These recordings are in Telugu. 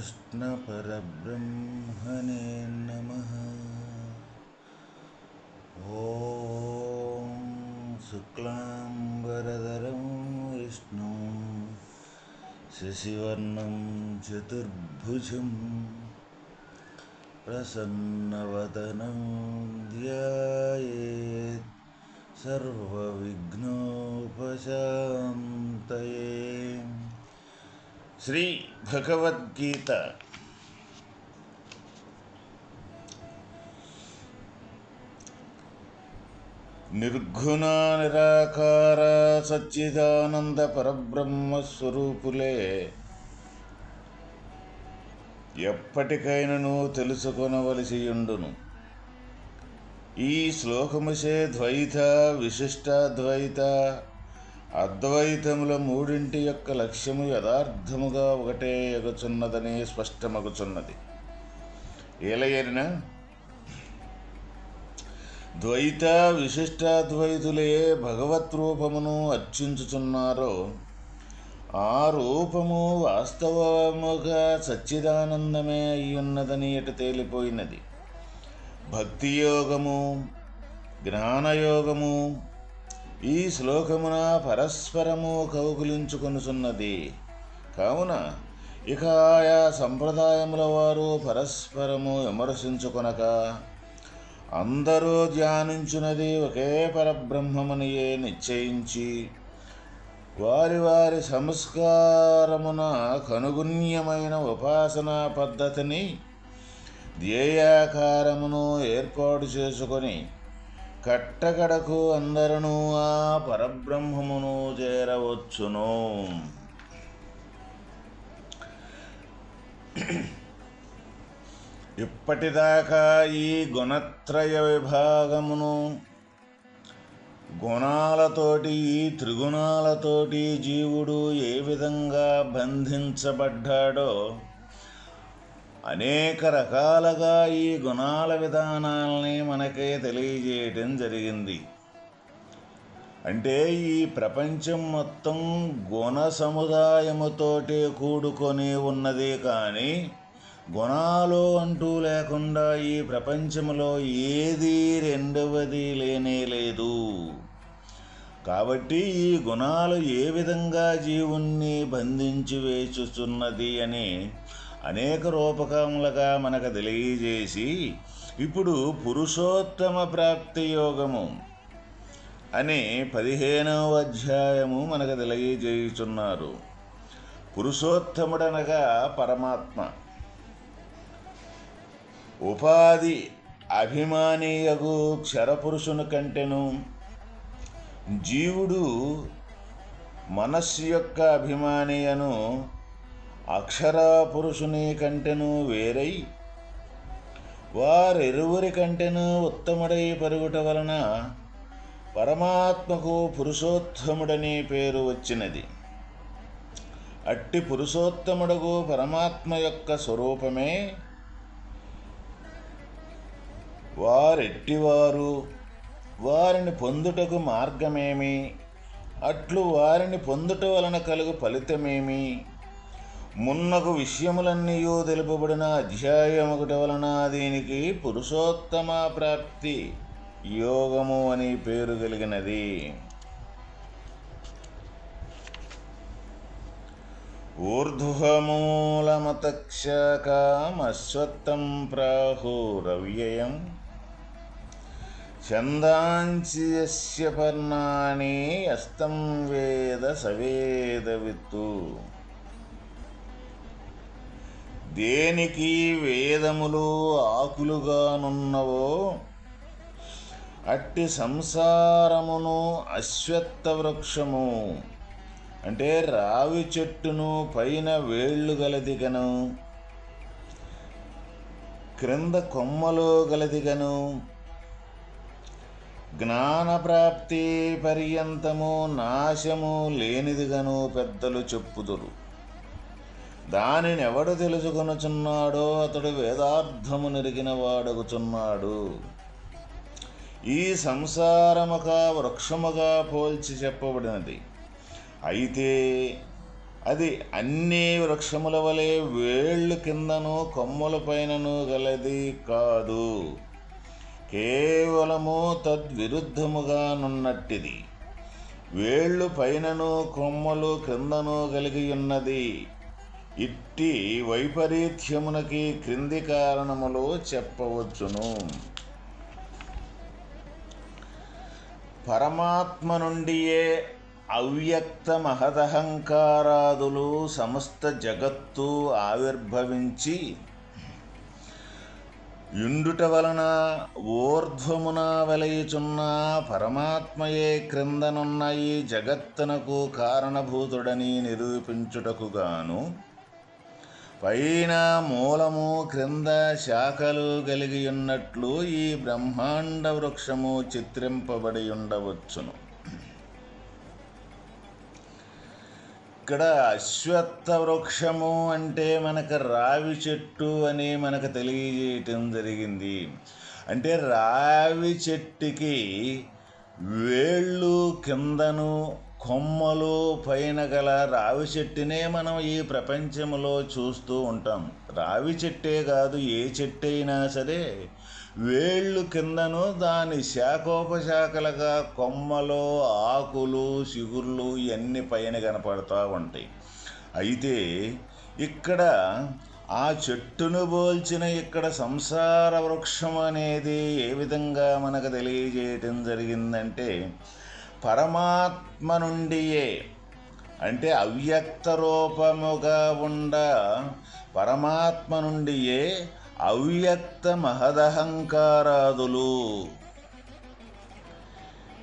श्रीकृष्णपरब्रह्मणे नमः। ॐ शुक्लाम्बरधरं विष्णुं शशिवर्णं चतुर्भुजं प्रसन्नवदनं ध्यायेत्। सर्वविघ्नोपशान्तये శ్రీ భగవద్గీత నిర్గుణ నిరాకార సచ్చిదానంద పరబ్రహ్మ స్వరూపులే ఎప్పటికైనను తెలుసుకొనవలసి ఉండును ఈ శ్లోకముసే ద్వైత విశిష్టాద్వైత అద్వైతముల మూడింటి యొక్క లక్ష్యము యథార్థముగా ఒకటే ఎగుచున్నదని స్పష్టమగుచున్నది. ఏలయరిన ద్వైత విశిష్టాద్వైతులే భగవత్ రూపమును అర్చించుచున్నారో ఆ రూపము వాస్తవముగా సచ్చిదానందమే అయ్యున్నదని ఇట తేలిపోయినది? భక్తియోగము జ్ఞానయోగము ఈ శ్లోకమున పరస్పరము కౌకులించుకొనుచున్నది కావున ఇక ఆయా సంప్రదాయముల వారు పరస్పరము విమర్శించుకొనక అందరూ ధ్యానించున్నది ఒకే పరబ్రహ్మమునియే నిశ్చయించి వారి వారి సంస్కారమున కనుగుణ్యమైన ఉపాసనా పద్ధతిని ధ్యేయాకారమును ఏర్పాటు చేసుకొని కట్టకడకు అందరూ ఆ పరబ్రహ్మమును చేరవచ్చును. ఇప్పటిదాకా ఈ గుణత్రయ విభాగమును గుణాలతోటి ఈ త్రిగుణాలతోటి జీవుడు ఏ విధంగా బంధించబడ్డాడో అనేక రకాలుగా ఈ గుణాల విధానాలని మనకే తెలియజేయటం జరిగింది. అంటే ఈ ప్రపంచం మొత్తం గుణ సముదాయముతోటే కూడుకొని ఉన్నది కానీ గుణాలు అంటూ లేకుండా ఈ ప్రపంచంలో ఏది రెండవది లేనే లేదు. కాబట్టి ఈ గుణాలు ఏ విధంగా జీవుణ్ణి బంధించి వేచుచున్నది అని అనేక రూపకములుగా మనకు తెలియజేసి ఇప్పుడు పురుషోత్తమ ప్రాప్తి యోగము అనే పదిహేనవ అధ్యాయము మనకు తెలియజేయుచున్నారు. పురుషోత్తముడనగా పరమాత్మ. ఉపాధి అభిమానీయగు క్షరపురుషుని కంటెను జీవుడు మనస్సు యొక్క అభిమానియను అక్షర పురుషుని కంటెను వేరై వారిరువురి కంటెను ఉత్తముడై పరుగుట వలన పరమాత్మకు పురుషోత్తముడని పేరు వచ్చినది. అట్టి పురుషోత్తముడకు పరమాత్మ యొక్క స్వరూపమే. వారెట్టివారు వారిని పొందుటకు మార్గమేమి? అట్లు వారిని పొందుట వలన కలుగు ఫలితమేమి? మున్నకు విషయములన్నీయో తెలుపబడిన అధ్యాయం ఒకటి వలన దీనికి పురుషోత్తమ ప్రాప్తి యోగము అని పేరు కలిగినది. ఊర్ధ్వమూలమతక్షకామశ్వత్తం ప్రాహురవ్యయం ఛందాంచి పర్ణాని అస్తం వేద సవేదవిత్తు. దేనికి వేదములు ఆకులుగానున్నవో అట్టి సంసారమును అశ్వత్థ వృక్షము. అంటే రావి చెట్టును పైన వేళ్ళు గలదిగను. క్రింద కొమ్మలు గలదిగను. జ్ఞానప్రాప్తి పర్యంతము నాశము లేనిదిగను పెద్దలు చెప్పుదురు. దానిని ఎవడు తెలుసుకొనుచున్నాడో అతడు వేదార్థము నెరిగిన వాడగుచున్నాడు ఈ సంసారముగా వృక్షముగా పోల్చి చెప్పబడినది. అయితే అది అన్ని వృక్షముల వలె వేళ్ళు కిందను కొమ్మల పైనను గలది కాదు. కేవలము తద్విరుద్ధముగా నున్నట్టిది వేళ్ళు పైనను కొమ్మలు క్రిందను కలిగి ఉన్నది ఇట్టి వైపరీత్యమునకి క్రింది కారణములు చెప్పవచ్చును. పరమాత్మ నుండియే అవ్యక్త మహదహంకారాదులు సమస్త జగత్తు ఆవిర్భవించి యుండుట వలన ఊర్ధ్వమున వెలయుచున్న పరమాత్మయే క్రిందనున్న ఈ జగత్తునకు కారణభూతుడని నిరూపించుటకు గాను పైన మూలము క్రింద శాఖలు కలిగి ఉన్నట్లు ఈ బ్రహ్మాండ వృక్షము చిత్రింపబడి ఉండవచ్చును ఇక్కడ అశ్వత్థ వృక్షము అంటే మనకు రావి చెట్టు అని మనకు తెలియజేయటం జరిగింది. అంటే రావి చెట్టుకి వేళ్ళు కిందను కొమ్మలు పైన గల రావి చెట్టునే మనం ఈ ప్రపంచంలో చూస్తూ ఉంటాం. రావి చెట్టే కాదు ఏ చెట్టు అయినా సరే వేళ్ళు కిందను దాని శాఖోపశాఖలుగా కొమ్మలు ఆకులు చిగుర్లు ఇవన్నీ పైన కనపడుతూ ఉంటాయి. అయితే ఇక్కడ ఆ చెట్టును పోల్చిన ఇక్కడ సంసార వృక్షం అనేది ఏ విధంగా మనకు తెలియజేయటం జరిగిందంటే పరమాత్మ నుండియే. అంటే అవ్యక్త రూపముగా ఉండ పరమాత్మ నుండియే అవ్యక్త మహదహంకారాదులు.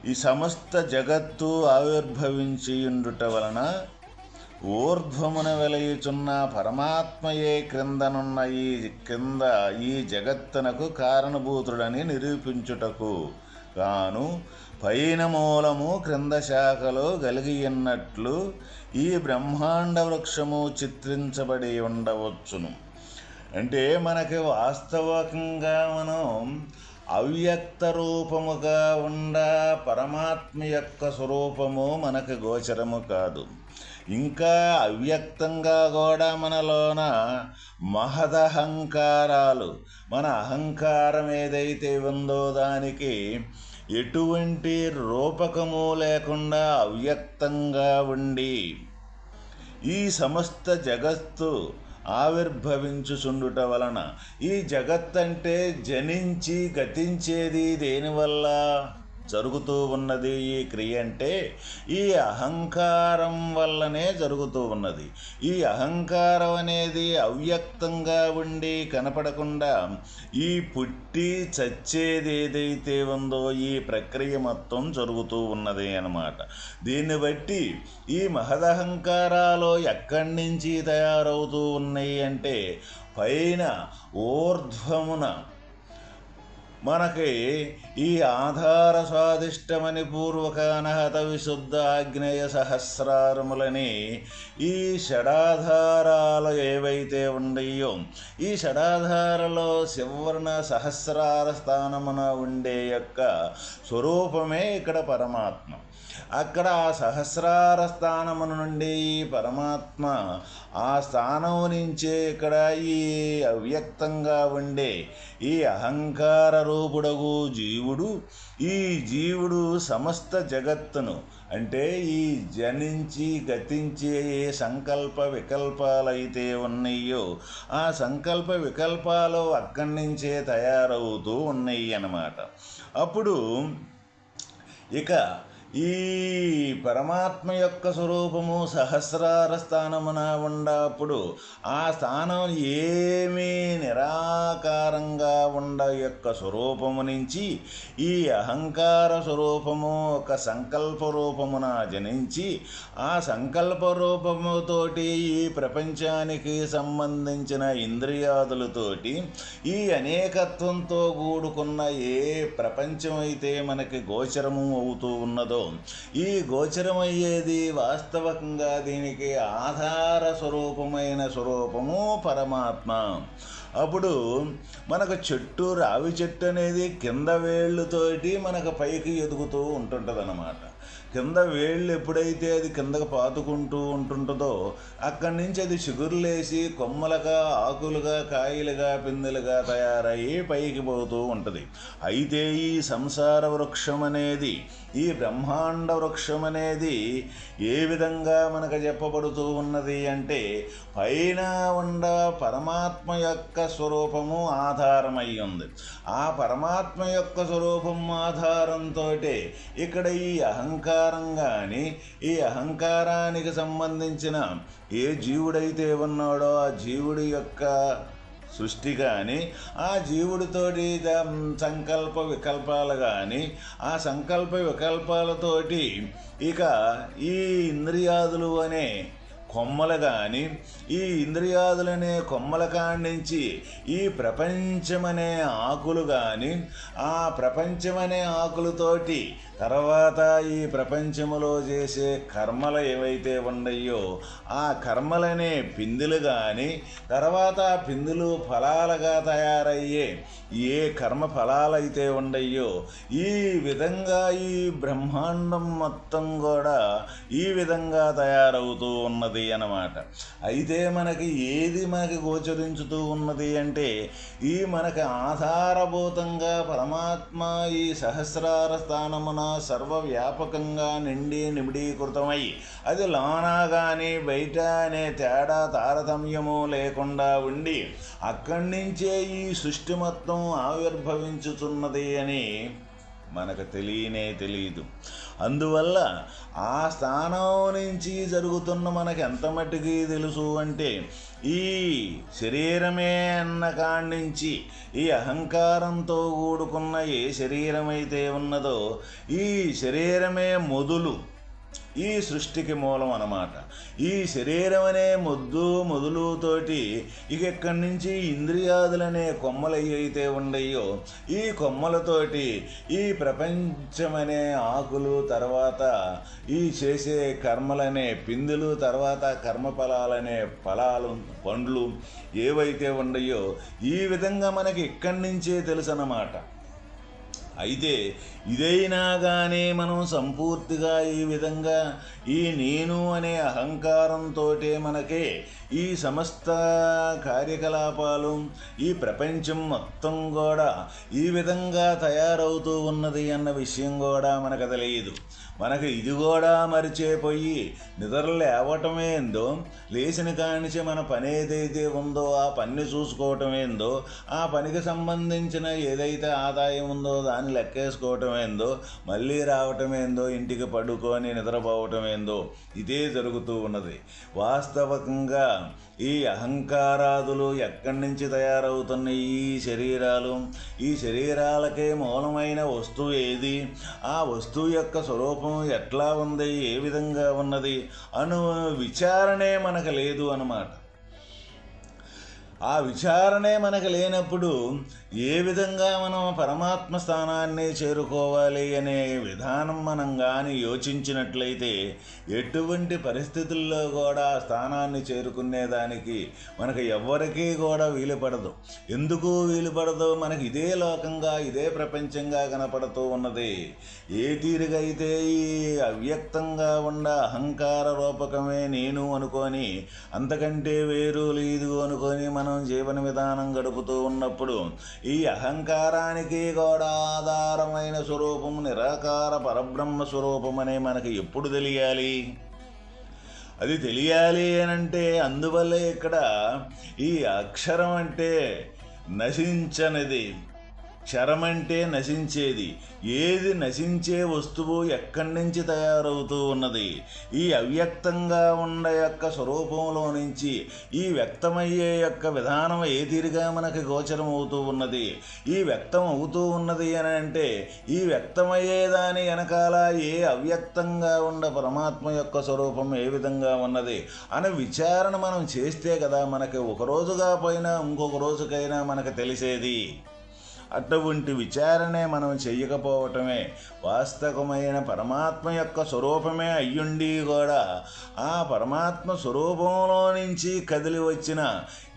ఈ సమస్త జగత్తు ఆవిర్భవించి ఉండుట వలన ఊర్ధ్వమున వెలయుచున్న పరమాత్మయే క్రిందనున్న ఈ క్రింద ఈ జగత్తునకు కారణభూతుడని నిరూపించుటకు గాను పైన మూలము క్రింద శాఖలో ఉన్నట్లు ఈ బ్రహ్మాండ వృక్షము చిత్రించబడి ఉండవచ్చును. అంటే మనకి వాస్తవకంగా మనం అవ్యక్త రూపముగా ఉండ పరమాత్మ యొక్క స్వరూపము మనకు గోచరము కాదు. ఇంకా అవ్యక్తంగా కూడా మనలోన మహదహంకారాలు మన అహంకారం ఏదైతే ఉందో దానికి ఎటువంటి రూపకము లేకుండా అవ్యక్తంగా ఉండి ఈ సమస్త జగత్తు ఆవిర్భవించుచుండుట వలన ఈ జగత్ అంటే జనించి గతించేది దేనివల్ల? జరుగుతూ ఉన్నది ఈ క్రియ అంటే ఈ అహంకారం వల్లనే జరుగుతూ ఉన్నది. ఈ అహంకారం అనేది అవ్యక్తంగా ఉండి కనపడకుండా ఈ పుట్టి చచ్చేది ఏదైతే ఉందో ఈ ప్రక్రియ మొత్తం జరుగుతూ ఉన్నది అన్నమాట. దీన్ని బట్టి ఈ మహదహంకారాలు ఎక్కడి నుంచి తయారవుతూ ఉన్నాయి అంటే పైన ఊర్ధ్వమున మనకి ఈ ఆధార స్వాదిష్టమని పూర్వకానహత విశుద్ధ ఆగ్నేయ సహస్రారములని ఈ షడాధారాలు ఏవైతే ఉండయో ఈ షడాధారలో శివర్ణ సహస్రార స్థానమున ఉండే యొక్క స్వరూపమే ఇక్కడ పరమాత్మ. అక్కడ సహస్రార స్థానమున నుండి పరమాత్మ ఆ స్థానం నుంచే ఇక్కడ ఈ అవ్యక్తంగా ఉండే ఈ అహంకార రూపుడగు జీవుడు ఈ జీవుడు సమస్త జగత్తును అంటే ఈ జనించి గతించే ఏ సంకల్ప వికల్పాలైతే ఉన్నాయో ఆ సంకల్ప వికల్పాలు అక్కడి నుంచే తయారవుతూ ఉన్నాయి అన్నమాట అప్పుడు ఇక ఈ పరమాత్మ యొక్క స్వరూపము సహస్రార స్థానమున ఉండప్పుడు ఆ స్థానం ఏమీ నిరాకారంగా ఉండ యొక్క స్వరూపము నుంచి ఈ అహంకార స్వరూపము ఒక సంకల్ప రూపమున జనించి ఆ సంకల్ప రూపముతోటి ఈ ప్రపంచానికి సంబంధించిన ఇంద్రియాదులతోటి ఈ అనేకత్వంతో కూడుకున్న ఏ ప్రపంచం అయితే మనకి గోచరము అవుతూ ఉన్నదో ఈ గోచరమయ్యేది వాస్తవంగా దీనికి ఆధార స్వరూపమైన స్వరూపము పరమాత్మ. అప్పుడు మనకు చెట్టు రావి చెట్టు అనేది కింద వేళ్ళతోటి మనకు పైకి ఎదుగుతూ ఉంటుంటుంది అన్నమాట కింద వేళ్ళు ఎప్పుడైతే అది కిందకు పాతుకుంటూ ఉంటుంటుందో అక్కడి నుంచి అది చిగురులేసి కొమ్మలుగా ఆకులుగా కాయలుగా పిందెలుగా తయారయ్యి పైకి పోతూ ఉంటుంది. అయితే ఈ సంసార వృక్షం అనేది ఈ బ్రహ్మాండ వృక్షం అనేది ఏ విధంగా మనకు చెప్పబడుతూ ఉన్నది అంటే పైన ఉండ పరమాత్మ యొక్క స్వరూపము ఆధారమై ఉంది. ఆ పరమాత్మ యొక్క స్వరూపం ఆధారంతో ఇక్కడ ఈ అహంకారం కానీ ఈ అహంకారానికి సంబంధించిన ఏ జీవుడైతే ఉన్నాడో ఆ జీవుడి యొక్క సృష్టి కానీ ఆ జీవుడితోటి సంకల్ప వికల్పాలు కానీ ఆ సంకల్ప వికల్పాలతోటి ఇక ఈ ఇంద్రియాదులు అనే కొమ్మలు కానీ ఈ ఇంద్రియాదులనే కొమ్మల నుంచి ఈ ప్రపంచమనే ఆకులు కానీ ఆ ప్రపంచమనే ఆకులతోటి తర్వాత ఈ ప్రపంచములో చేసే కర్మలు ఏవైతే ఉన్నాయో ఆ కర్మలనే పిందులు కానీ తర్వాత ఆ పిందులు ఫలాలుగా తయారయ్యే ఏ కర్మ ఫలాలైతే ఉన్నాయో ఈ విధంగా ఈ బ్రహ్మాండం మొత్తం కూడా ఈ విధంగా తయారవుతూ ఉన్నది. అన్నమాట. అయితే మనకి ఏది మనకి గోచరించుతూ ఉన్నది అంటే ఈ మనకి ఆధారభూతంగా పరమాత్మ ఈ సహస్రార స్థానమున సర్వవ్యాపకంగా నిండి నిమిడీకృతమై అది లోనా కానీ బయట అనే తేడా తారతమ్యము లేకుండా ఉండి అక్కడి నుంచే ఈ సృష్టి మొత్తం ఆవిర్భవించుతున్నది అని మనకు తెలియనే తెలియదు అందువల్ల ఆ స్థానం నుంచి జరుగుతున్న మనకు ఎంత మట్టుకి తెలుసు అంటే ఈ శరీరమే అన్న కాడి ఈ అహంకారంతో కూడుకున్న ఏ శరీరమైతే ఉన్నదో ఈ శరీరమే మొదలు. ఈ సృష్టికి మూలం అన్నమాట. ఈ శరీరం అనే మొద్దు మొదలుతోటి ఇక ఇక్కడి నుంచి ఇంద్రియాదులనే కొమ్మలు అయితే ఉండయో ఈ కొమ్మలతోటి ఈ ప్రపంచమనే ఆకులు తర్వాత ఈ చేసే కర్మలనే పిందులు తర్వాత కర్మఫలాలనే ఫలాలు పండ్లు ఏవైతే ఉండయో ఈ విధంగా మనకి ఇక్కడి నుంచే తెలుసు అన్నమాట అయితే ఇదైనా కానీ మనం సంపూర్తిగా ఈ విధంగా ఈ నేను అనే అహంకారంతో మనకే ఈ సమస్త కార్యకలాపాలు ఈ ప్రపంచం మొత్తం కూడా ఈ విధంగా తయారవుతూ ఉన్నది అన్న విషయం కూడా మనకు తెలియదు. మనకు ఇది కూడా మరిచేపోయి నిద్ర లేవటమేందో లేచిన కానించి మన పని ఏదైతే ఉందో ఆ పని చూసుకోవటమేందో ఆ పనికి సంబంధించిన ఏదైతే ఆదాయం ఉందో దాన్ని లెక్కేసుకోవటమేందో మళ్ళీ రావటమేందో ఇంటికి పడుకొని నిద్రపోవటమేందో ఇదే జరుగుతూ ఉన్నది. వాస్తవకంగా ఈ అహంకారాదులు ఎక్కడి నుంచి తయారవుతున్న ఈ శరీరాలు? ఈ శరీరాలకే మూలమైన వస్తువు ఏది? ఆ వస్తువు యొక్క స్వరూపం ఎట్లా ఉంది? ఏ విధంగా ఉన్నది? అను విచారణే మనకు లేదు అన్నమాట. ఆ విచారణే మనకు లేనప్పుడు ఏ విధంగా మనం పరమాత్మ స్థానాన్ని చేరుకోవాలి అనే విధానం మనం కానీ యోచించినట్లయితే ఎటువంటి పరిస్థితుల్లో కూడా స్థానాన్ని చేరుకునేదానికి మనకు ఎవ్వరికీ కూడా వీలు పడదు. ఎందుకు వీలు పడదు? మనకి ఇదే లోకంగా ఇదే ప్రపంచంగా కనపడుతూ ఉన్నది. ఏ తీరుగైతే ఈ అవ్యక్తంగా ఉన్న అహంకార రూపకమే నేను అనుకొని అంతకంటే వేరు లేదు అనుకొని మనం జీవన విధానం గడుపుతూ ఉన్నప్పుడు ఈ అహంకారానికి కూడా ఆధారమైన స్వరూపం నిరాకార పరబ్రహ్మ స్వరూపం అనే మనకి ఎప్పుడు తెలియాలి? అది తెలియాలి అని అంటే అందువల్ల ఇక్కడ ఈ అక్షరం అంటే నశించనిది. క్షరమంటే నశించేది. ఏది నశించే వస్తువు ఎక్కడి నుంచి తయారవుతూ ఉన్నది? ఈ అవ్యక్తంగా ఉన్న యొక్క స్వరూపంలో నుంచి ఈ వ్యక్తమయ్యే యొక్క విధానం ఏ తీరుగా మనకి గోచరం అవుతూ ఉన్నది? ఈ వ్యక్తం అవుతూ ఉన్నది అని అంటే ఈ వ్యక్తమయ్యే దాని వెనకాల ఏ అవ్యక్తంగా ఉన్న పరమాత్మ యొక్క స్వరూపం ఏ విధంగా ఉన్నది? అనే విచారణ మనం చేస్తే కదా మనకి ఒక రోజుగా పోయినా ఇంకొక రోజుకైనా మనకు తెలిసేది. అటువంటి విచారణే మనం చెయ్యకపోవటమే వాస్తవమైన పరమాత్మ యొక్క స్వరూపమే అయ్యుండి కూడా ఆ పరమాత్మ స్వరూపంలో నుంచి కదిలి వచ్చిన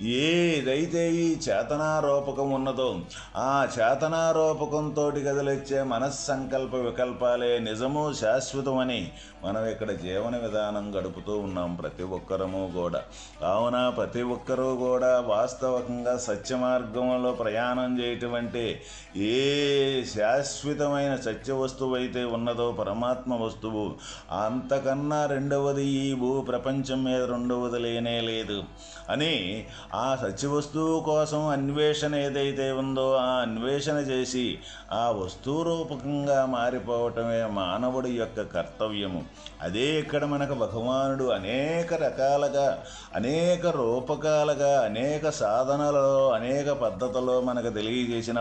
ఏదైతే ఈ చేతనారూపకం ఉన్నదో ఆ చేతనారూపకంతో కదిలొచ్చే మనస్సంకల్ప వికల్పాలే నిజము శాశ్వతమని మనం ఇక్కడ జీవన విధానం గడుపుతూ ఉన్నాం ప్రతి ఒక్కరము కూడా కావున ప్రతి ఒక్కరూ కూడా వాస్తవకంగా సత్య మార్గంలో ప్రయాణం చేయటం అంటే ఏ శాశ్వతమైన సత్య వస్తువు అయితే ఉన్నదో పరమాత్మ వస్తువు అంతకన్నా రెండవది ఈ భూ ప్రపంచం మీద రెండవది లేనే లేదు. అని ఆ సత్య వస్తువు కోసం అన్వేషణ ఏదైతే ఉందో ఆ అన్వేషణ చేసి ఆ వస్తువు రూపకంగా మారిపోవటమే మానవుడి యొక్క కర్తవ్యము. అదే ఇక్కడ మనకు భగవానుడు అనేక రకాలుగా అనేక రూపకాలుగా అనేక సాధనలలో అనేక పద్ధతుల్లో మనకు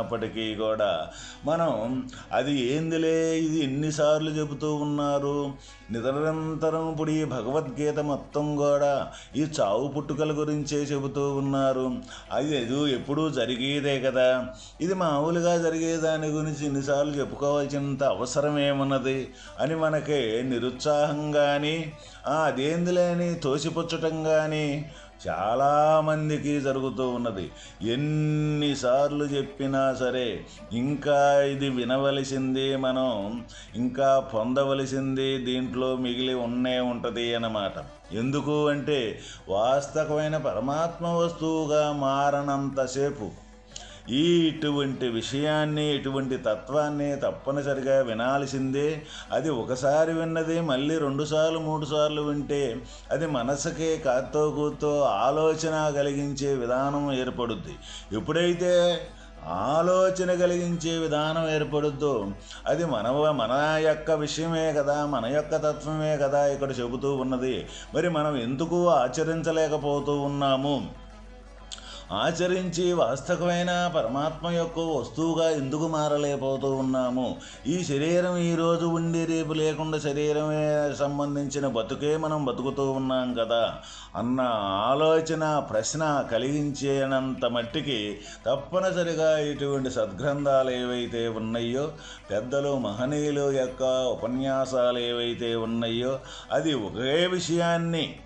తెలియజేసినప్పటికీ కూడా మనం అది ఏందిలే ఇది ఎన్నిసార్లు చెబుతూ ఉన్నారు. నిరంతరం ఇప్పుడు ఈ భగవద్గీత మొత్తం కూడా ఈ చావు పుట్టుకల గురించే చెబుతూ ఉన్నారు. అది ఎదు ఎప్పుడూ జరిగేదే కదా. ఇది మామూలుగా జరిగే దాని గురించి ఎన్నిసార్లు చెప్పుకోవాల్సినంత అవసరం ఏమున్నది అని మనకి నిరుత్సాహం కానీ అదేందిలే అని తోసిపుచ్చటం కానీ చాలామందికి జరుగుతూ ఉన్నది. ఎన్నిసార్లు చెప్పినా సరే ఇంకా ఇది వినవలసింది మనం ఇంకా పొందవలసింది దీంట్లో మిగిలి ఉన్నే ఉంటుంది అన్నమాట. ఎందుకు అంటే వాస్తవమైన పరమాత్మ వస్తువుగా మారనంతసేపు ఈ ఇటువంటి విషయాన్ని ఇటువంటి తత్వాన్ని తప్పనిసరిగా వినాల్సిందే. అది ఒకసారి విన్నది మళ్ళీ రెండుసార్లు మూడుసార్లు వింటే అది మనసుకే కాతో కూతో ఆలోచన కలిగించే విధానం ఏర్పడుద్ది. ఎప్పుడైతే ఆలోచన కలిగించే విధానం ఏర్పడుద్దో అది మన మన యొక్క విషయమే కదా మన యొక్క తత్వమే కదా ఇక్కడ చెబుతూ ఉన్నది. మరి మనం ఎందుకు ఆచరించలేకపోతూ ఉన్నాము? ఆచరించి వాస్తవమైన పరమాత్మ యొక్క వస్తువుగా ఎందుకు మారలేకపోతూ ఉన్నాము? ఈ శరీరం ఈరోజు ఉండి రేపు లేకుండా శరీరమే సంబంధించిన బతుకే మనం బతుకుతూ ఉన్నాం కదా? అన్న ఆలోచన ప్రశ్న కలిగించేనంత మట్టికి తప్పనిసరిగా ఇటువంటి సద్గ్రంథాలు ఏవైతే ఉన్నాయో పెద్దలు మహనీయులు యొక్క ఉపన్యాసాలు ఏవైతే ఉన్నాయో అది ఒకే విషయాన్ని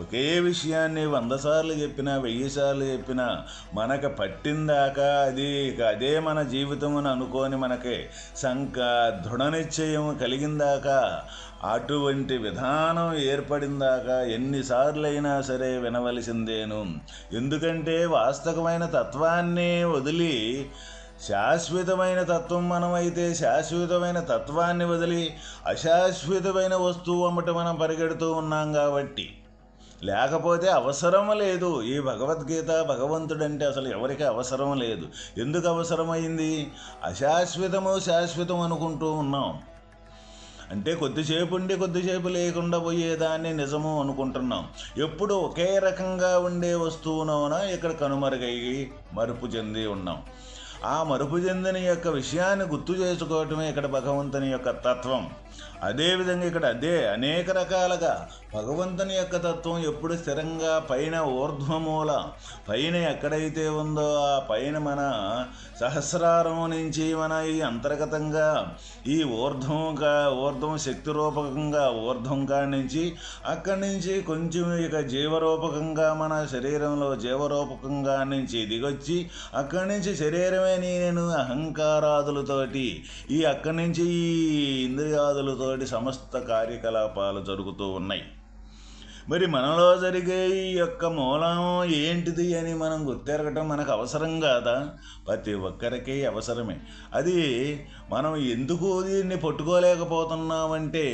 ఒకే విషయాన్ని వంద సార్లు చెప్పినా వెయ్యి సార్లు చెప్పినా మనకు పట్టిందాకా అది అదే మన జీవితం అని అనుకొని మనకి సంక దృఢ నిశ్చయం కలిగిందాకా అటువంటి విధానం ఏర్పడిందాక ఎన్నిసార్లైనా సరే వినవలసిందేను. ఎందుకంటే వాస్తవమైన తత్వాన్ని వదిలి శాశ్వతమైన తత్వం మనమైతే శాశ్వతమైన తత్వాన్ని వదిలి అశాశ్వతమైన వస్తువు అమ్మట మనం పరిగెడుతూ ఉన్నాం కాబట్టి లేకపోతే అవసరం లేదు. ఈ భగవద్గీత భగవంతుడంటే అసలు ఎవరికి అవసరం లేదు. ఎందుకు అవసరమైంది? అశాశ్వతము శాశ్వతం అనుకుంటూ ఉన్నాం. అంటే కొద్దిసేపు ఉండి కొద్దిసేపు లేకుండా పోయేదాన్ని నిజము అనుకుంటున్నాం. ఎప్పుడు ఒకే రకంగా ఉండే వస్తువునోనా ఇక్కడ కనుమరుగయ్యి మరుపు చెంది ఉన్నాం. ఆ మరుపు చెందిన యొక్క విషయాన్ని గుర్తు చేసుకోవటమే ఇక్కడ భగవంతుని యొక్క తత్వం. అదేవిధంగా ఇక్కడ అదే అనేక రకాలుగా భగవంతుని యొక్క తత్వం ఎప్పుడు స్థిరంగా పైన ఊర్ధ్వమూల పైన ఎక్కడైతే ఉందో ఆ పైన మన సహస్రారం నుంచి మన ఈ అంతర్గతంగా ఈ ఊర్ధ్వంగా ఊర్ధ్వం శక్తి రూపకంగా ఊర్ధ్వం కాడి నుంచి అక్కడి నుంచి కొంచెం ఇక జీవరూపకంగా మన శరీరంలో జీవరూపకంగా నుంచి దిగొచ్చి అక్కడి నుంచి శరీరమే నేను అహంకారాదులతోటి ఈ అక్కడి నుంచి ఈ ఇంద్రియాదులతో ఇటువంటి సమస్త కార్యకలాపాలు జరుగుతూ ఉన్నాయి. మరి మనలో జరిగే ఈ యొక్క మూలం ఏంటిది అని మనం గుర్తెరగటం మనకు అవసరం కాదా? ప్రతి ఒక్కరికి అవసరమే. అది మనం ఎందుకు దీన్ని పట్టుకోలేకపోతున్నామంటే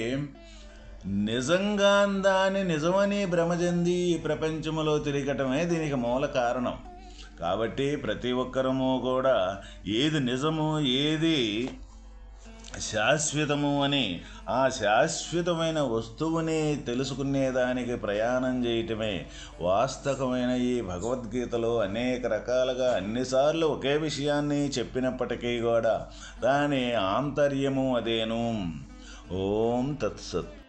నిజంగా దాన్ని నిజమని భ్రమ చెంది ఈ ప్రపంచంలో తిరగటమే దీనికి మూల కారణం. కాబట్టి ప్రతి ఒక్కరము కూడా ఏది నిజము ఏది శాశ్వతము అని ఆ శాశ్వతమైన వస్తువుని తెలుసుకునేదానికి ప్రయాణం చేయటమే వాస్తవమైన ఈ భగవద్గీతలో అనేక రకాలుగా అన్నిసార్లు ఒకే విషయాన్ని చెప్పినప్పటికీ కూడా దాని ఆంతర్యము అదేను. ఓం తత్సత్.